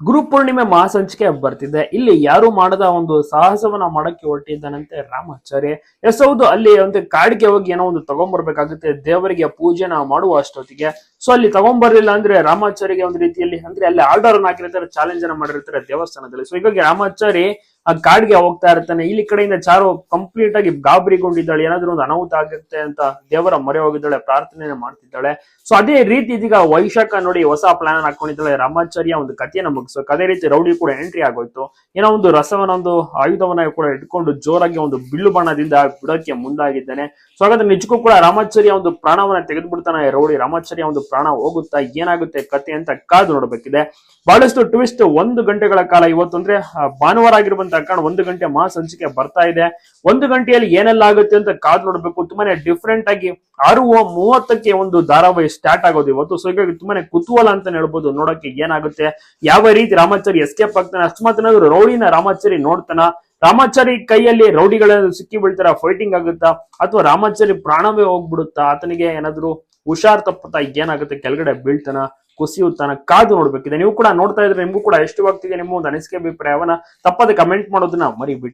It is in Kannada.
ಗುರು ಪೂರ್ಣಿಮೆ ಮಹಾಸಂಚಿಕೆ ಬರ್ತಿದೆ. ಇಲ್ಲಿ ಯಾರು ಮಾಡದ ಒಂದು ಸಾಹಸವನ್ನ ಮಾಡಕ್ಕೆ ಹೊರಟಿದ್ದಾನಂತೆ ರಾಮಾಚಾರ್ಯ. ಎಸ್ ಹೌದು ಅಲ್ಲಿ ಒಂದು ಕಾಡಿಗೆ ಹೋಗಿ ಏನೋ ಒಂದು ತಗೊಂಡ್ಬರ್ಬೇಕಾಗುತ್ತೆ ದೇವರಿಗೆ ಪೂಜೆನ ಮಾಡುವ ಅಷ್ಟೊತ್ತಿಗೆ. ಸೊ ಅಲ್ಲಿ ತಗೊಂಡ್ಬರ್ಲಿಲ್ಲ ಅಂದ್ರೆ ರಾಮಾಚಾರ್ಯಗೆ ಒಂದು ರೀತಿಯಲ್ಲಿ ಅಂದ್ರೆ ಅಲ್ಲಿ ಆರ್ಡರ್ ಅನ್ನ ಹಾಕಿರ್ತಾರೆ ಚಾಲೆಂಜ್ ಅನ್ನ ಮಾಡಿರ್ತಾರೆ ದೇವಸ್ಥಾನದಲ್ಲಿ. ಸೊ ಹೀಗಾಗಿ ರಾಮಾಚಾರಿ ಆ ಕಾಡ್ಗೆ ಹೋಗ್ತಾ ಇರ್ತಾನೆ. ಇಲ್ಲಿ ಕಡೆಯಿಂದ ಚಾರು ಕಂಪ್ಲೀಟ್ ಆಗಿ ಗಾಬರಿಗೊಂಡಿದ್ದಾಳೆ. ಏನಾದ್ರು ಒಂದು ಅನಾಹುತ ಆಗುತ್ತೆ ಅಂತ ದೇವರ ಮೊರೆ ಹೋಗಿದ್ದಾಳೆ ಪ್ರಾರ್ಥನೆ ಮಾಡ್ತಿದ್ದಾಳೆ. ಸೊ ಅದೇ ರೀತಿ ಇದೀಗ ವೈಶಾಖ ನೋಡಿ ಹೊಸ ಪ್ಲಾನ್ ಹಾಕೊಂಡಿದ್ದಾಳೆ. ರಾಮಾಚಾರ್ಯ ಒಂದು ಕಥೆಯನ್ನ ಮುಗಿಸ್ಬೇಕು. ಅದೇ ರೀತಿ ರೌಡಿ ಕೂಡ ಎಂಟ್ರಿ ಆಗೋಯ್ತು. ಏನೋ ಒಂದು ರಸವನ್ನ, ಒಂದು ಆಯುಧವನ್ನ ಕೂಡ ಇಟ್ಕೊಂಡು ಜೋರಾಗಿ ಒಂದು ಬಿಲ್ಲು ಬಣ್ಣದಿಂದ ಬಿಡೋಕೆ ಮುಂದಾಗಿದ್ದಾನೆ. ಸೊ ಹಾಗಾದ್ರೆ ನಿಜಕ್ಕೂ ಕೂಡ ರಾಮಾಚಾರ್ಯ ಒಂದು ಪ್ರಾಣವನ್ನ ತೆಗೆದುಬಿಡ್ತಾನೆ. ರೌಡಿ ರಾಮಾಚಾರ್ಯ ಒಂದು ಪ್ರಾಣ ಹೋಗುತ್ತಾ ಏನಾಗುತ್ತೆ ಕತೆ ಅಂತ ಕಾದು ನೋಡಬೇಕಿದೆ. ಬಹಳಷ್ಟು ಟ್ವಿಸ್ಟ್ ಒಂದು ಗಂಟೆಗಳ ಕಾಲ ಇವತ್ತು ಅಂದ್ರೆ ಭಾನುವಾರ ಆಗಿರುವಂತ ಕಾರಣ ಒಂದು ಗಂಟೆ ಮಾಸ್ ಹಂಚಿಕೆ ಬರ್ತಾ ಇದೆ. ಒಂದು ಗಂಟೆಯಲ್ಲಿ ಏನೆಲ್ಲ ಆಗುತ್ತೆ ಅಂತ ಕಾದು ನೋಡ್ಬೇಕು. ತುಂಬಾನೇ ಡಿಫ್ರೆಂಟ್ ಆಗಿ ಆರು ಮೂವತ್ತಕ್ಕೆ ಒಂದು ಧಾರಾವಾಹಿ ಸ್ಟಾರ್ಟ್ ಆಗೋದು ಇವತ್ತು. ಸೊ ಹೀಗಾಗಿ ತುಂಬಾನೇ ಕುತೂಹಲ ಅಂತ ಹೇಳ್ಬೋದು. ನೋಡಕ್ಕೆ ಏನಾಗುತ್ತೆ? ಯಾವ ರೀತಿ ರಾಮಾಚಾರಿ ಎಸ್ಕೇಪ್ ಆಗ್ತಾನೆ? ಅಕಸ್ಮಾತ್ ಏನಾದ್ರು ರೌಡಿನ ರಾಮಾಚಾರಿ ನೋಡ್ತಾನ? ರಾಮಾಚಾರಿ ಕೈಯಲ್ಲಿ ರೌಡಿಗಳ ಸಿಕ್ಕಿ ಬೀಳ್ತಾರ? ಫೈಟಿಂಗ್ ಆಗುತ್ತಾ? ಅಥವಾ ರಾಮಾಚಾರಿ ಪ್ರಾಣವೇ ಹೋಗ್ಬಿಡುತ್ತಾ? ಆತನಿಗೆ ಏನಾದ್ರು ಹುಷಾರ್ ತಪ್ಪುತ್ತಾ? ಏನಾಗುತ್ತೆ? ಕೆಳಗಡೆ ಬೀಳ್ತಾನ? ಕುಸಿಯುತ್ತಾನ? ಕಾದು ನೋಡ್ಬೇಕಿದೆ. ನೀವು ಕೂಡ ನೋಡ್ತಾ ಇದ್ರೆ ನಿಮಗೂ ಕೂಡ ಎಷ್ಟು ಆಗ್ತಿದೆ ನಿಮ್ಮ ಒಂದು ಅನಿಸಿಕೆ ಅಭಿಪ್ರಾಯವನ್ನ. ತಪ್ಪದೆ ಕಮೆಂಟ್ ಮಾಡೋದನ್ನ ಮರಿಬಿಡಿ.